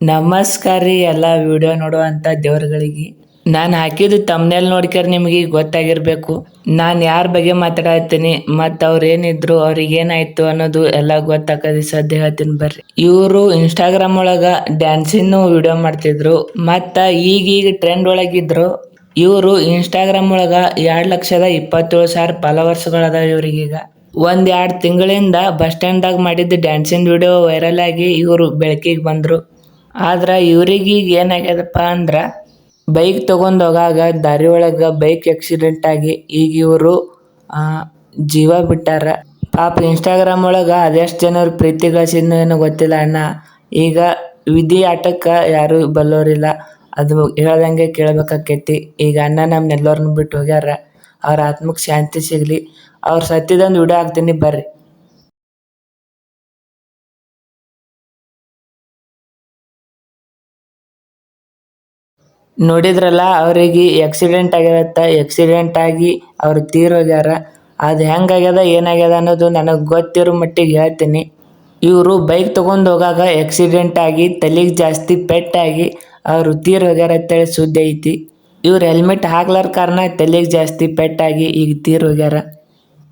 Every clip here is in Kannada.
ನಮಸ್ಕಾರ ರೀ ಎಲ್ಲ ವಿಡಿಯೋ ನೋಡುವಂಥ ದೇವ್ರುಗಳಿಗೆ. ನಾನು ಹಾಕಿದ ತಮ್ಮನೇಲಿ ನೋಡ್ಕ್ಯಾರ ನಿಮಗೆ ಗೊತ್ತಾಗಿರಬೇಕು. ನಾನು ಯಾರ ಬಗ್ಗೆ ಮಾತಾಡತ್ತೀನಿ, ಮತ್ತು ಅವ್ರೇನಿದ್ರು ಏನಿದ್ರು ಅವ್ರಿಗೆ ಏನಾಯ್ತು ಅನ್ನೋದು ಎಲ್ಲ ಗೊತ್ತಾಕದಿ ಸದ್ಯ ಹೇಳ್ತೀನಿ ಬರ್ರಿ. ಇವರು ಇನ್ಸ್ಟಾಗ್ರಾಮ್ ಒಳಗೆ ನು ವಿಡಿಯೋ ಮಾಡ್ತಿದ್ರು, ಮತ್ತು ಈಗೀಗ ಟ್ರೆಂಡ್ ಒಳಗಿದ್ರು. ಇವರು ಇನ್ಸ್ಟಾಗ್ರಾಮ್ ಒಳಗೆ ಎರಡು ಲಕ್ಷದ ಇಪ್ಪತ್ತೇಳು ಸಾವಿರ ಫಾಲೋವರ್ಸ್ಗಳದ ಇವ್ರಿಗೀಗ. ಒಂದು ಎರಡು ತಿಂಗಳಿಂದ ಬಸ್ ಸ್ಟ್ಯಾಂಡ್ದಾಗ ಮಾಡಿದ್ದ ಡ್ಯಾನ್ಸಿನ ವಿಡಿಯೋ ವೈರಲ್ ಆಗಿ ಇವರು ಬೆಳಕಿಗೆ ಬಂದರು. ಆದ್ರೆ ಇವ್ರಿಗೆ ಈಗ ಏನಾಗ್ಯದಪ್ಪ ಅಂದ್ರೆ ಬೈಕ್ ತೊಗೊಂಡು ಹೋಗಾಗ ದಾರಿ ಒಳಗೆ ಬೈಕ್ ಆಕ್ಸಿಡೆಂಟ್ ಆಗಿ ಈಗ ಇವರು ಜೀವ ಬಿಟ್ಟಾರ. ಪಾಪ ಇನ್ಸ್ಟಾಗ್ರಾಮ್ ಒಳಗೆ ಅದೆಷ್ಟು ಜನರು ಪ್ರೀತಿ ಗಳಿಸಿದ್ನೋ ಏನೋ ಗೊತ್ತಿಲ್ಲ ಅಣ್ಣ. ಈಗ ವಿಧಿ ಆಟಕ್ಕೆ ಯಾರು ಬಲ್ಲೋರಿಲ್ಲ. ಅದು ಹೇಳ್ದಂಗೆ ಕೇಳ್ಬೇಕಾಕೈತಿ. ಈಗ ಅಣ್ಣ ನಮ್ಮನ್ನೆಲ್ಲರನ್ನು ಬಿಟ್ಟು ಹೋಗ್ಯಾರ. ಅವ್ರ ಆತ್ಮಕ್ಕೆ ಶಾಂತಿ ಸಿಗಲಿ. ಅವ್ರು ಸತ್ತಿದೊಂದು ವಿಡಿಯೋ ಹಾಕ್ತೀನಿ ಬರ್ರಿ. ನೋಡಿದ್ರಲ್ಲ, ಅವರಿಗೆ ಆಕ್ಸಿಡೆಂಟ್ ಆಗಿರತ್ತ ಆಕ್ಸಿಡೆಂಟ್ ಆಗಿ ಅವ್ರು ತೀರೋಗ್ಯಾರ ಅದು ಹೆಂಗಾಗ್ಯದ ಏನಾಗ್ಯದ ಅನ್ನೋದು ನನಗೆ ಗೊತ್ತಿರೋ ಮಟ್ಟಿಗೆ ಹೇಳ್ತೀನಿ. ಇವರು ಬೈಕ್ ತೊಗೊಂಡು ಹೋಗಾಗ ಆಕ್ಸಿಡೆಂಟ್ ಆಗಿ, ತಲೆಗೆ ಜಾಸ್ತಿ ಪೆಟ್ಟಾಗಿ ಅವರು ತೀರೋಗ್ಯಾರ ಅಂತೇಳಿ ಸುದ್ದಿ ಐತಿ. ಇವ್ರು ಹೆಲ್ಮೆಟ್ ಹಾಕ್ಲಾರ ಕಾರಣ ತಲೆಗೆ ಜಾಸ್ತಿ ಪೆಟ್ಟಾಗಿ ಈಗ ತೀರೋಗ್ಯಾರ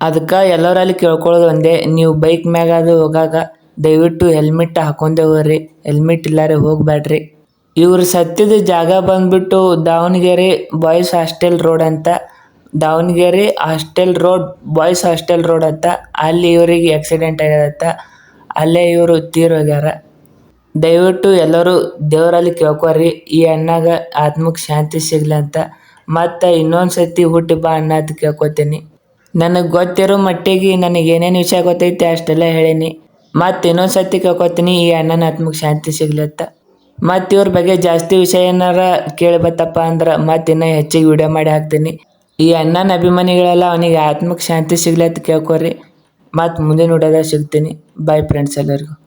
ಅದಕ್ಕೆ ಎಲ್ಲರಲ್ಲಿ ಕೇಳ್ಕೊಳ್ಳೋದು ಒಂದೇ, ನೀವು ಬೈಕ್ ಮ್ಯಾಗ ಅದು ಹೋಗಾಗ ದಯವಿಟ್ಟು ಹೆಲ್ಮೆಟ್ ಹಾಕೊಂಡೇ ಹೋಗ್ರಿ. ಹೆಲ್ಮೆಟ್ ಇಲ್ಲಾರೆ ಹೋಗಬೇಡ್ರಿ ಇವ್ರು ಸತ್ತಿದ ಜಾಗ ಬಂದ್ಬಿಟ್ಟು ದಾವಣಗೆರೆ ಬಾಯ್ಸ್ ಹಾಸ್ಟೆಲ್ ರೋಡ್ ಅಂತ. Davanagere hostel road, boys hostel road ಅಂತ. ಅಲ್ಲಿ ಇವರಿಗೆ ಆಕ್ಸಿಡೆಂಟ್ ಆಗ್ಯದತ್ತ ಅಲ್ಲೇ ಇವರು ತೀರೋಗ್ಯಾರ ದಯವಿಟ್ಟು ಎಲ್ಲರೂ ದೇವರಲ್ಲಿ ಕೇಳ್ಕೊರಿ, ಈ ಅಣ್ಣಾಗ ಆತ್ಮಕ್ಕೆ ಶಾಂತಿ ಸಿಗ್ಲಿ ಅಂತ. ಮತ್ತು ಇನ್ನೊಂದು ಸತಿ ಹುಟ್ಟಿ ಬಾ ಅಣ್ಣ ಅಂತ ಕೇಳ್ಕೊತೀನಿ. ನನಗೆ ಗೊತ್ತಿರೋ ಮಟ್ಟಿಗೆ ನನಗೆ ಏನೇನು ವಿಷಯ ಗೊತ್ತೈತಿ ಅಷ್ಟೆಲ್ಲ ಹೇಳೀನಿ. ಮತ್ತು ಇನ್ನೊಂದು ಸತಿ ಕೇಳ್ಕೊತೀನಿ, ಈ ಅಣ್ಣನ ಆತ್ಮಕ್ಕೆ ಶಾಂತಿ ಸಿಗ್ಲಿ ಅಂತ. ಮತ್ತು ಇವ್ರ ಬಗ್ಗೆ ಜಾಸ್ತಿ ವಿಷಯ ಏನಾರ ಕೇಳ್ಬೇಕಪ್ಪ ಅಂದ್ರೆ ಮತ್ತೆ ಇನ್ನೂ ಹೆಚ್ಚಿಗೆ ವಿಡಿಯೋ ಮಾಡಿ ಹಾಕ್ತೀನಿ. ಈ ಅಣ್ಣನ ಅಭಿಮಾನಿಗಳೆಲ್ಲ ಅವನಿಗೆ ಆತ್ಮಕ್ಕೆ ಶಾಂತಿ ಸಿಗ್ಲತ್ತ ಕೇಳ್ಕೊರಿ. ಮತ್ತು ಮುಂದಿನ ವಿಡಿಯೋದಾಗ ಸಿಗ್ತೀನಿ. ಬಾಯ್ ಫ್ರೆಂಡ್ಸ್ ಎಲ್ಲರಿಗೂ.